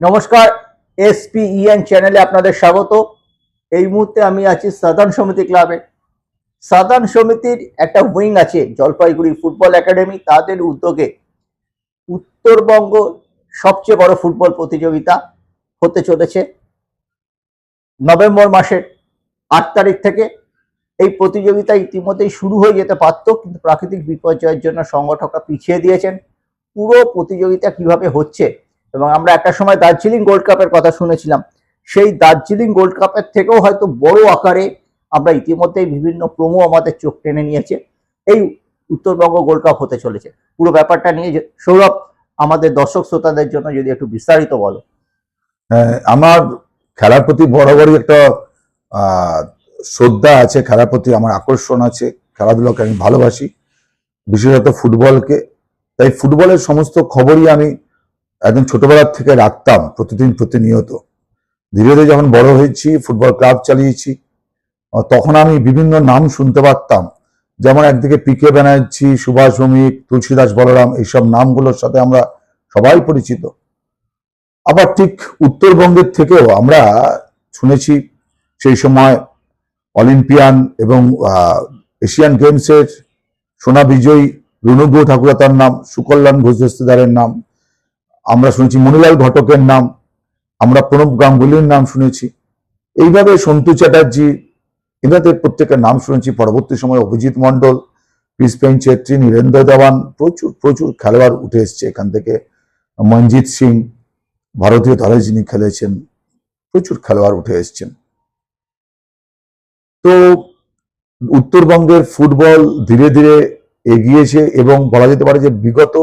নমস্কার এসপিইএন চ্যানেলে আপনাদের স্বাগত। এই মুহূর্তে আমি আছি সাধারণ সমিতি ক্লাবে সাধারণ সমিতির একটা উইং আছে, জলপাইগুড়ি ফুটবল একাডেমি তাদের উদ্যোগে উত্তরবঙ্গ সবচেয়ে বড় ফুটবল প্রতিযোগিতা হতে চলেছে। নভেম্বর মাসের আট তারিখ থেকে এই প্রতিযোগিতা ইতিমধ্যেই শুরু হয়ে যেতে পারত, কিন্তু প্রাকৃতিক বিপর্যয়ের জন্য সংগঠকরা পিছিয়ে দিয়েছেন। পুরো প্রতিযোগিতা কীভাবে হচ্ছে এবং আমরা একটা সময় দার্জিলিং গোল্ড কাপের কথা শুনেছিলাম। সেই দার্জিলিং গোল্ড কাপের থেকেও হয়তো বড় আকারে আমরা ইতিমধ্যেই বিভিন্ন প্রোমো আমাদের চোখ টেনে নিয়েছে। এই উত্তরবঙ্গ গোল্ড কাপ হতে চলেছে। পুরো ব্যাপারটা নিয়ে সৌরভ আমাদের দর্শক শ্রোতাদের জন্য যদি একটু বিস্তারিত বলো। হ্যাঁ, আমার খেলার প্রতি বরাবরই একটা শ্রদ্ধা আছে খেলার প্রতি আমার আকর্ষণ আছে খেলাধুলাকে আমি ভালোবাসি। বিশেষত ফুটবলকে। তাই ফুটবলের সমস্ত খবরই আমি একদম ছোটবেলার থেকে রাখতাম প্রতিদিন প্রতিনিয়ত। ধীরে ধীরে যখন বড় হয়েছি, ফুটবল ক্লাব চালিয়েছি তখন আমি বিভিন্ন নাম শুনতে পারতাম। যেমন একদিকে পি কে ব্যানার্জি সুভাষ ভৌমিক, তুলসীদাস বলরাম, এইসব নামগুলোর সাথে আমরা সবাই পরিচিত। আবার ঠিক উত্তরবঙ্গের থেকেও আমরা শুনেছি সেই সময় অলিম্পিয়ান এবং এশিয়ান গেমসের সোনা বিজয়ী রুনুগ্র ঠাকুরাতার নাম, সুকল্যাণ ঘোষ দস্তিদারের নাম আমরা শুনেছি মনিলাল ঘটকের নাম, আমরা প্রণব গাঙ্গুলির নাম শুনেছি। এইভাবে সন্তু চ্যাটার্জি, এনাদের প্রত্যেকের নাম শুনেছি। পরবর্তী সময় অভিজিৎ মণ্ডল ক্রিসপেন ছেত্রী, নীরেন্দ্র দেওয়ান, প্রচুর প্রচুর খেলোয়াড় উঠে এসছে এখান থেকে। মনজিৎ সিং, ভারতীয় দলে যিনি খেলেছেন, প্রচুর খেলোয়াড় উঠে এসছেন। তো উত্তরবঙ্গের ফুটবল ধীরে ধীরে এগিয়েছে এবং বলা যেতে পারে যে বিগত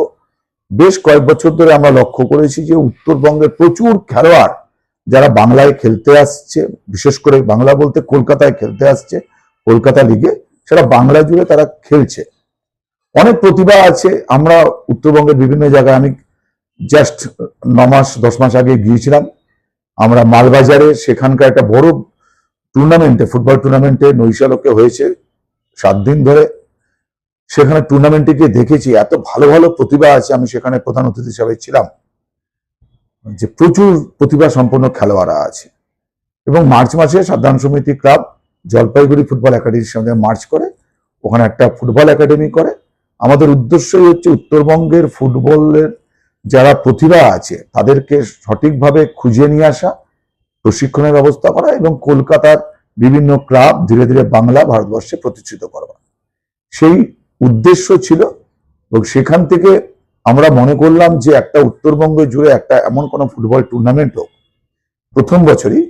বেশ কয়েক বছর ধরে আমরা লক্ষ্য করেছি যে উত্তরবঙ্গের প্রচুর খেলোয়াড় যারা বাংলায় খেলতে আসছে, বিশেষ করে বাংলা বলতে কলকাতায় খেলতে আসছে, কলকাতা লিগে সেটা বাংলা জুড়ে তারা খেলছে। অনেক প্রতিভা আছে, আমরা উত্তরবঙ্গের বিভিন্ন জায়গায় আমি জাস্ট ন মাস, দশ মাস আগে গিয়েছিলাম। আমরা মালবাজারে সেখানকার একটা বড় টুর্নামেন্টে ফুটবল টুর্নামেন্টে নৈশালকে হয়েছে, সাত দিন ধরে। সেখানে টুর্নামেন্টে গিয়ে দেখেছি, এত ভালো ভালো প্রতিভা আছে, আমি সেখানে প্রধান অতিথি হিসাবে ছিলাম। যে প্রচুর প্রতিভা সম্পন্ন খেলোয়াড়রা আছে। এবং মার্চ মাসে সাধারণ সমিতি ক্লাব, জলপাইগুড়ি ফুটবল একাডেমির সঙ্গে মার্চ করে, ওখানে একটা ফুটবল একাডেমি করে। আমাদের উদ্দেশ্যই হচ্ছে উত্তরবঙ্গের ফুটবলের যারা প্রতিভা আছে, তাদেরকে সঠিকভাবে খুঁজে নিয়ে আসা, প্রশিক্ষণের ব্যবস্থা করা এবং কলকাতার বিভিন্ন ক্লাব ধীরে ধীরে বাংলা ভারতবর্ষে প্রতিষ্ঠিত করা সেই উদ্দেশ্য ছিল এবং সেখান থেকে আমরা মনে করলাম যে একটা উত্তরবঙ্গ জুড়ে একটা এমন কোনো ফুটবল টুর্নামেন্ট হোক। প্রথম বছরই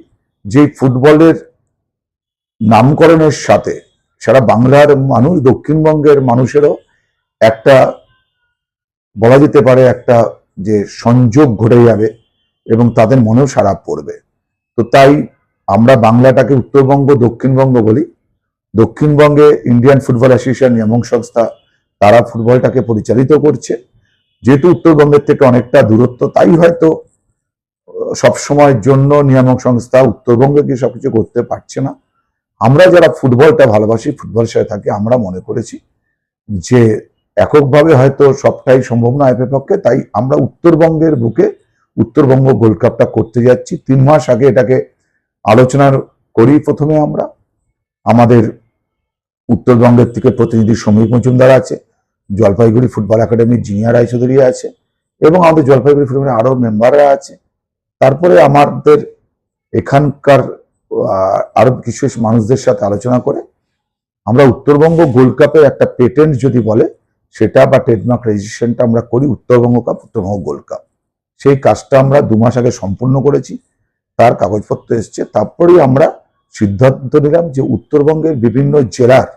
যে ফুটবলের নামকরণের সাথে সারা বাংলার মানুষ, দক্ষিণবঙ্গের মানুষেরও একটা বলা যেতে পারে একটা যে সংযোগ ঘটে যাবে এবং তাদের মনেও সারা পড়বে। তো তাই আমরা বাংলাটাকে উত্তরবঙ্গ, দক্ষিণবঙ্গ বলি। দক্ষিণবঙ্গে ইন্ডিয়ান ফুটবল অ্যাসোসিয়েশন নিয়ামক সংস্থা, তারা ফুটবলটাকে পরিচালিত করছে। যেহেতু উত্তরবঙ্গের থেকে অনেকটা দূরত্ব, তাই হয়তো সবসময়ের জন্য নিয়ামক সংস্থা উত্তরবঙ্গে গিয়ে সবকিছু করতে পারছে না। আমরা যারা ফুটবলটা ভালোবাসি, ফুটবল সাথে থাকি, আমরা মনে করেছি যে, এককভাবে হয়তো সবটাই সম্ভব না এফএ পক্ষে, তাই আমরা উত্তরবঙ্গের বুকে উত্তরবঙ্গ গোল্ড কাপটা করতে যাচ্ছি। তিন মাস আগে এটাকে আলোচনার করি প্রথমে আমরা। আমাদের উত্তরবঙ্গের থেকে প্রতিনিধি সমীর মজুমদার আছে, জলপাইগুড়ি ফুটবল একাডেমির জিনিয়া রায়চৌধুরী আছে, এবং আমাদের জলপাইগুড়ি ফুটবলের আরও মেম্বাররা আছে। তারপরে আমাদের এখানকার আরও কিছু মানুষদের সাথে আলোচনা করে আমরা উত্তরবঙ্গ গোল্ড কাপের একটা পেটেন্ট যদি বলে, সেটা বা ট্রেডমার্ক রেজিস্ট্রেশনটা আমরা করি Uttarbanga cup, Uttarbanga gold cup. সেই কাজটা আমরা দু মাস আগে সম্পূর্ণ করেছি, তার কাগজপত্র এসছে, তারপরেই আমরা সিদ্ধান্ত নিলাম যে উত্তরবঙ্গের বিভিন্ন জেলার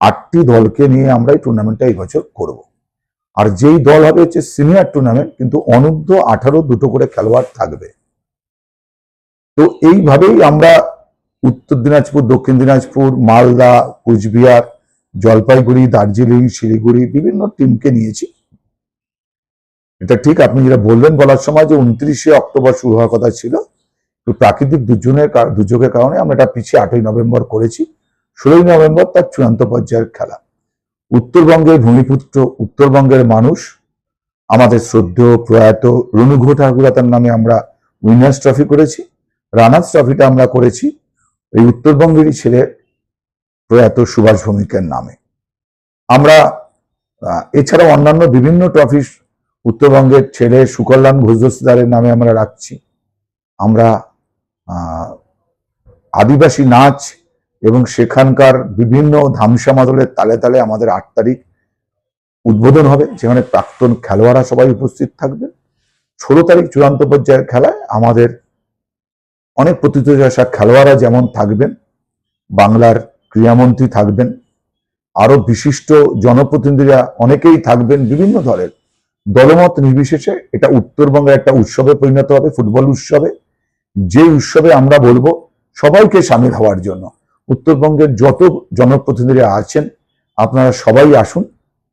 আটটি দলকে নিয়ে আমরা এই টুর্নামেন্টটা এই বছর করব। আর যেই দল হবে হচ্ছে সিনিয়র টুর্নামেন্ট কিন্তু অনূর্ধ্ব আঠারো দুটো করে খেলোয়াড় থাকবে। তো এইভাবেই আমরা উত্তর দিনাজপুর, দক্ষিণ দিনাজপুর, মালদা, কুচবিহার, জলপাইগুড়ি, দার্জিলিং, শিলিগুড়ি বিভিন্ন টিমকে নিয়েছি। এটা ঠিক আপনি যেটা বললেন বলার সময় যে উনত্রিশে অক্টোবর শুরু হওয়ার কথা ছিল তো প্রাকৃতিক দুর্যোগের দুর্যোগের কারণে আমরা এটা পিছিয়ে আটই নভেম্বর করেছি। ষোলোই নভেম্বর তার চূড়ান্ত পর্যায়ের খেলা। উত্তরবঙ্গের ভূমিপুত্র উত্তরবঙ্গের মানুষ আমাদের শ্রদ্ধেয় প্রয়াত রণুঘো ঠাকুরাতার নামে আমরা উইনার্স ট্রফি করেছি। রানার্স ট্রফিটা আমরা করেছি এই উত্তরবঙ্গেরই ছেলে প্রয়াত সুভাষ ভৌমিকের নামে। আমরা আহ, এছাড়াও অন্যান্য বিভিন্ন ট্রফি উত্তরবঙ্গের ছেলে সুকল্যাণ ঘোষদস্তিদারের নামে আমরা রাখছি। আমরা আদিবাসী নাচ এবং সেখানকার বিভিন্ন ধামসা মাদলের তালে তালে আমাদের আট তারিখ উদ্বোধন হবে, যেখানে প্রাক্তন খেলোয়াড়রা সবাই উপস্থিত থাকবে। ষোলো তারিখ চূড়ান্ত পর্যায়ের খেলায় আমাদের অনেক প্রতিযোগিতা খেলোয়াড়রা যেমন থাকবেন, বাংলার ক্রীড়ামন্ত্রী থাকবেন আরও বিশিষ্ট জনপ্রতিনিধিরা অনেকেই থাকবেন বিভিন্ন দলের। দলমত নির্বিশেষে এটা উত্তরবঙ্গের একটা উৎসবে পরিণত হবে, ফুটবল উৎসবে। যে উৎসবে আমরা বলব, সবাইকে সামিল হওয়ার জন্য। উত্তরবঙ্গের যত জনপ্রতিনিধিরা আছেন, আপনারা সবাই আসুন,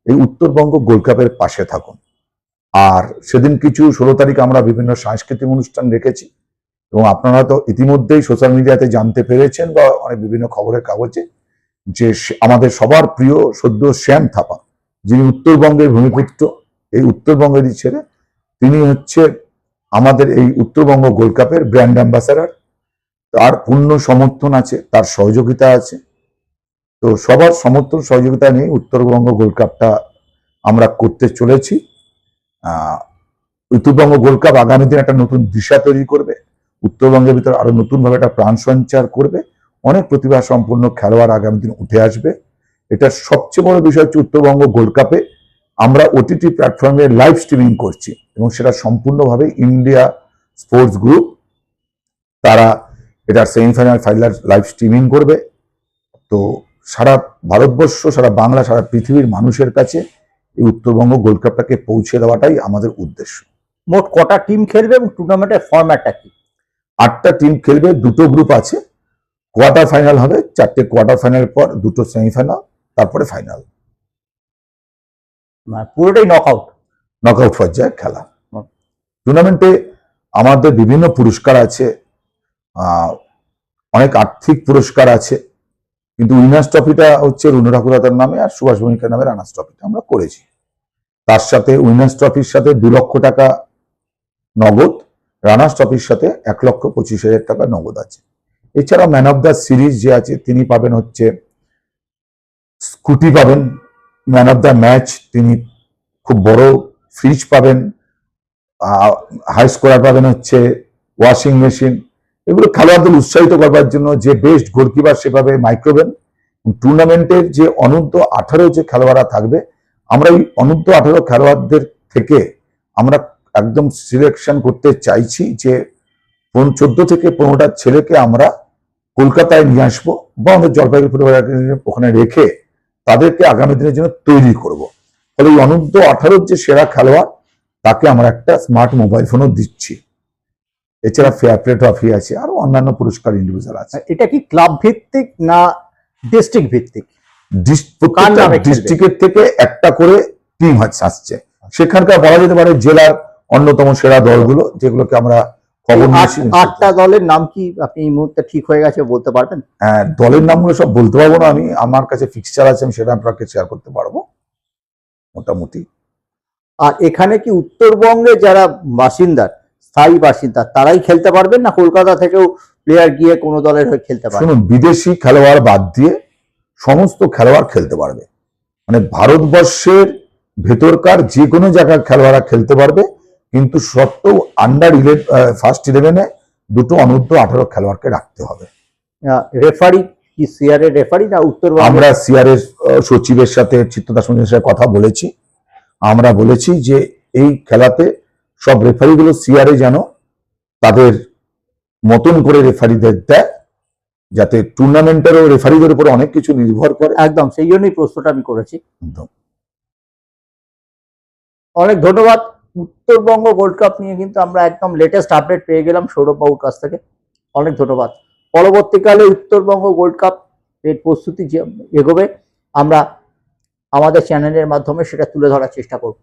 এই উত্তরবঙ্গ গোল্ড কাপের পাশে থাকুন। আর সেদিন কিছু ষোলো তারিখ আমরা বিভিন্ন সাংস্কৃতিক অনুষ্ঠান রেখেছি এবং আপনারা তো ইতিমধ্যেই সোশ্যাল মিডিয়াতে জানতে পেরেছেন বা অনেক বিভিন্ন খবরের কাগজে যে আমাদের সবার প্রিয় সদ্য শ্যাম থাপা, যিনি উত্তরবঙ্গের ভূমিপুত্র, এই উত্তরবঙ্গেরই ছেলে। তিনি হচ্ছে আমাদের এই উত্তরবঙ্গ গোল্ড কাপের ব্র্যান্ড অ্যাম্বাসাডার, তার পূর্ণ সমর্থন আছে, তার সহযোগিতা আছে। তো সবার সমর্থন, সহযোগিতা নিয়ে উত্তরবঙ্গ গোল্ড কাপটা আমরা করতে চলেছি। উত্তরবঙ্গ গোল্ড কাপ আগামী দিন একটা নতুন দিশা তৈরি করবে। উত্তরবঙ্গের ভিতরে আরও নতুন ভাবে একটা প্রাণ সঞ্চার করবে। অনেক প্রতিভা সম্পন্ন খেলোয়াড় আগামী দিন উঠে আসবে। এটা সবচেয়ে বড় বিষয় হচ্ছে উত্তরবঙ্গ গোল্ড কাপে আমরা ওটিটি প্ল্যাটফর্মে লাইভ স্ট্রিমিং করছি এবং সেটা সম্পূর্ণভাবে ইন্ডিয়া স্পোর্টস গ্রুপ তারা এটা সেমিফাইনাল ফাইনাল লাইভ স্ট্রিমিং করবে। তো সারা ভারতবর্ষ সারা বাংলা সারা পৃথিবীর মানুষের কাছে এই উত্তরবঙ্গ গোল্ড কাপটাকে পৌঁছে দেওয়াটাই আমাদের উদ্দেশ্য। মোট কটা টিম খেলবে এবং টুর্নামেন্টের ফরম্যাটটা কি? আটটা টিম খেলবে দুটো গ্রুপ আছে। কোয়ার্টার ফাইনাল হবে চারটে কোয়ার্টার ফাইনাল পর দুটো সেমিফাইনাল তারপরে ফাইনাল পুরোটাই নক আউট নকআউট পর্যায়ে খেলা। টুর্নামেন্টে আমাদের বিভিন্ন পুরস্কার আছে অনেক আর্থিক পুরস্কার আছে কিন্তু উইনার্স ট্রফিটা হচ্ছে রুনু ঠাকুরাতার নামে আর সুভাষ ভৌমিকের নামে রানার্স ট্রফিটা আমরা করেছি। তার সাথে উইনার্স ট্রফির সাথে দু লক্ষ টাকা নগদ রানার্স ট্রফির সাথে এক লক্ষ পঁচিশ হাজার টাকা নগদ আছে। এছাড়া ম্যান অফ দ্য সিরিজ যে আছে তিনি পাবেন হচ্ছে স্কুটি পাবেন ম্যান অফ দ্য ম্যাচ, তিনি খুব বড় ফ্রিজ পাবেন হাই স্কোরার পাবেন হচ্ছে ওয়াশিং মেশিন। এগুলো খেলোয়াড়দের উৎসাহিত করবার জন্য যে বেস্ট গোলকিপার সেভাবে মাইক্রোভেন টুর্নামেন্টের যে অনূর্ধ্ব আঠারো যে খেলোয়াড়রা থাকবে, আমরা এই অনূর্ধ্ব আঠারো খেলোয়াড়দের থেকে আমরা একদম সিলেকশন করতে চাইছি যে চোদ্দ থেকে পনেরোটা ছেলেকে আমরা কলকাতায় নিয়ে আসব বা আমাদের জলপাইগুড়ি ওখানে রেখে তাদেরকে আগামী দিনের জন্য তৈরি করব। ফলে এই অনূর্ধ্ব আঠারোর যে সেরা খেলোয়াড় তাকে আমরা একটা স্মার্ট মোবাইল ফোনও দিচ্ছি। এছাড়া ফেয়ার প্লে ট্রফি আছে আরও অন্যান্য পুরস্কার ইন্ডিভিজুয়াল আছে। এটা কি ক্লাব ভিত্তিক না ডিস্ট্রিক্ট ভিত্তিক? ডিস্ট্রিক্টের থেকে একটা করে টিম আসছে। সেখানকার বলা যেতে পারে জেলার অন্যতম সেরা দলগুলো যেগুলোকে আমরা আটটা দলের নাম কি আপনি এই মুহূর্তে ঠিক হয়ে গেছে বলতে পারবেন? হ্যাঁ, দলের নামগুলো সব বলতে পারব না আমি। আমার কাছে ফিক্সচার আছে আমি সেটা আপনাকে শেয়ার করতে পারব। মোটামুটি। আর এখানে কি উত্তরবঙ্গে যারা বাসিন্দার স্থায়ী বাসিন্দা তারাই খেলতে পারবেন না? কলকাতা থেকেও প্লেয়ার গিয়ে কোনো দলের হয়ে খেলতে পারবে শুনুন বিদেশি খেলোয়াড় বাদ দিয়ে সমস্ত খেলোয়াড় খেলতে পারবে। মানে ভারতবর্ষের ভেতরকার যে কোনো জায়গার খেলোয়াড়রা খেলতে পারবে। কিন্তু সত্ত্বেও আন্ডার ইলেভেন ফার্স্ট ইলেভেনে দুটো অনূর্ধ্ব আঠারো খেলোয়াড়কে রাখতে হবে। রেফারি কি সিআর এর রেফারি না উত্তর আমরা সিআরএস সচিবের সাথে চিত্তদাস সাথে কথা বলেছি। আমরা বলেছি যে এই খেলাতে সব রেফারিগুলো সিআরএ যেন তাদের মতন করে রেফারিদের দেয় যাতে টুর্নামেন্টেরও রেফারিদের উপর অনেক কিছু নির্ভর করে। একদম সেই জন্যই প্রশ্নটা আমি করেছি। একদম। অনেক ধন্যবাদ। উত্তরবঙ্গ গোল্ড কাপ নিয়ে কিন্তু আমরা একদম লেটেস্ট আপডেট পেয়ে গেলাম সৌরভ বাবুর কাছ থেকে। অনেক ধন্যবাদ। পরবর্তীকালে উত্তরবঙ্গ গোল্ড কাপ এর প্রস্তুতি যে এগোবে, আমরা আমাদের চ্যানেলের মাধ্যমে সেটা তুলে ধরার চেষ্টা করব।